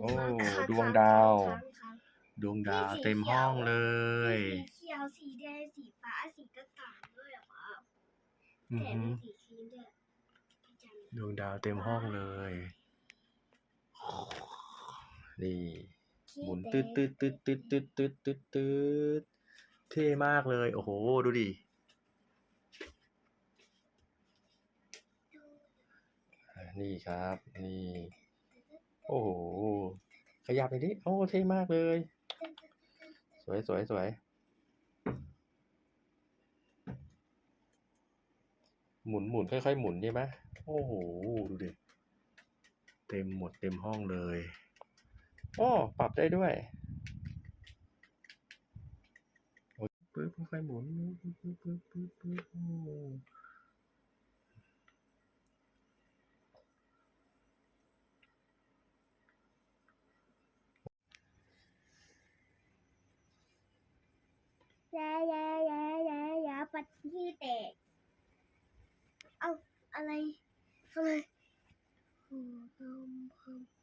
โอ้ค้างค้งดวงดาว ค้งค้างดวงดาวเต็มห้องเลยมีสีเขียวสีแดงสีฟ้าสีต่างๆด้วยเหรอครับอือแต่หืมีอสีครีมด้วยพี่จันดวงดาวเต็มห้องเลย นี่ ขี้หมุนแดตืงดตืดตืดตืดตืดตืดตืดตืดเท่มากเลย โอ้โห ดูดิอ่านี่ครับ นี่ โอ้โห ขยับไปดิ โอ้ เท่มากเลย สวยสวยสวย หมุนหมุนค่อยๆ หมุนใช่ไหมโอ้โห ดูดิ เต็มหมดเต็มห้องเลย โอ้ ปรับได้ด้วยโอ้ยปึ๊บค่อยๆหมุนปึ๊บปึ๊บปึ๊บปึ๊บโอ้ ยายายายายาปัดที่แตก เอาอะไรทำไมโอ้ทำทำ